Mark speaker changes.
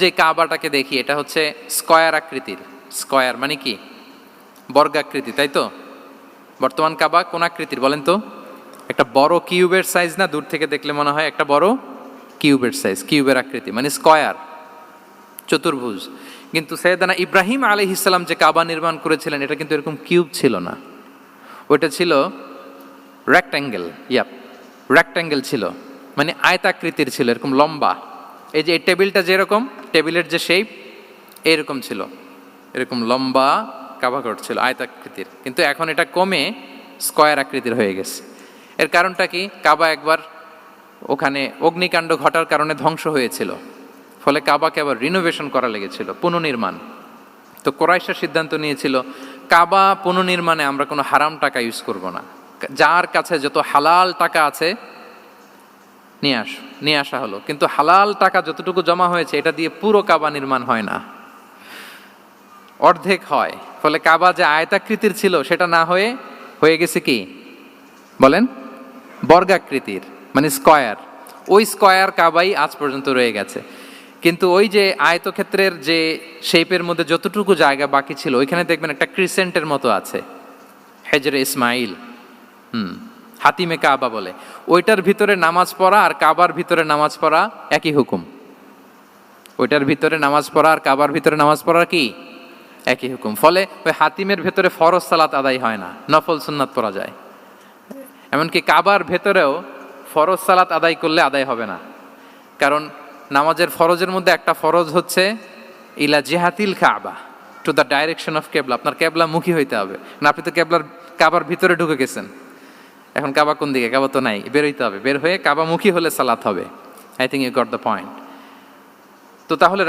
Speaker 1: যে কাবাটাকে দেখি, এটা হচ্ছে স্কয়ার আকৃতির। স্কয়ার মানে কি? বর্গাকৃতি, তাই তো? বর্তমান কাবা কোন আকৃতির বলেন তো? একটা বড় কিউবের সাইজ না? দূর থেকে দেখলে মনে হয় একটা বড় কিউবের সাইজ, কিউবের আকৃতি মানে স্কয়ার, চতুর্ভুজ। কিন্তু সৈয়দানা ইব্রাহিম আলী ইসলাম যে কাবা নির্মাণ করেছিলেন, এটা কিন্তু এরকম কিউব ছিল না। ওইটা ছিল রেক্ট্যাঙ্গেল ইয়াপ রেক্ট্যাঙ্গেল ছিল মানে আয়তাকৃতির ছিল, এরকম লম্বা। এই যে এই টেবিলটা যেরকম, টেবিলের যে শেপ এরকম ছিল। এরকম লম্বা কাবাঘর ছিল আয়তাকৃতির কিন্তু এখন এটা কমে স্কয়ার আকৃতির হয়ে গেছে। এর কারণটা কি? কাবা একবার ওখানে অগ্নিকাণ্ড ঘটার কারণে ধ্বংস হয়েছিল। ফলে কাবাকে আবার রিনোভেশন করা লেগেছিল, পুনর্নির্মাণ। তো কোরাইশা সিদ্ধান্ত নিয়েছিল, কাবা পুনর্নির্মাণে আমরা কোনো হারাম টাকা ইউজ করব না। যার কাছে যত হালাল টাকা আছে নিয়ে আস, নিয়ে আসা হলো। কিন্তু হালাল টাকা যতটুকু জমা হয়েছে, এটা দিয়ে পুরো কাবা নির্মাণ হয় না। অর্ধেক হয়। ফলে কাবা যে আয়তাকৃতির ছিল, সেটা না হয়ে হয়ে গেছে কি? বলেন, বর্গাকৃতির মানে স্কয়ার। ওই স্কয়ার কাবাই আজ পর্যন্ত রয়ে গেছে। কিন্তু ওই যে আয়তক্ষেত্রের যে শেপের মধ্যে যতটুকু জায়গা বাকি ছিল, ওইখানে দেখবেন একটা ক্রিসেন্টের মতো আছে। হেজরে ইসমাইল। হুম। হাতিমে কাবা বলে। ওইটার ভিতরে নামাজ পড়া আর কাবার ভিতরে নামাজ পড়া একই হুকুম। ওইটার ভিতরে নামাজ পড়া আর কাবার ভিতরে নামাজ পড়া কি? একই হুকুম। ফলে ওই হাতিমের ভেতরে ফরজ সালাত আদায় হয় না, নফল সুন্নাত পড়া যায়। এমনকি কাবার ভেতরেও ফরজ সালাত আদায় করলে আদায় হবে না। কারণ নামাজের ফরজের মধ্যে একটা ফরজ হচ্ছে, ইলা জেহাতিল কাবা টু দ্য ডাইরেকশন অফ কেবলা আপনার কেবলা মুখী হইতে হবে। না আপনি তো কেবলার কাবার ভিতরে ঢুকে গেছেন। এখন কাবা কোন দিকে? কাবা তো নাই, বেরোইতে হবে। বের হয়ে কাবামুখী হলে সালাত হবে। I think you got the point তো তাহলে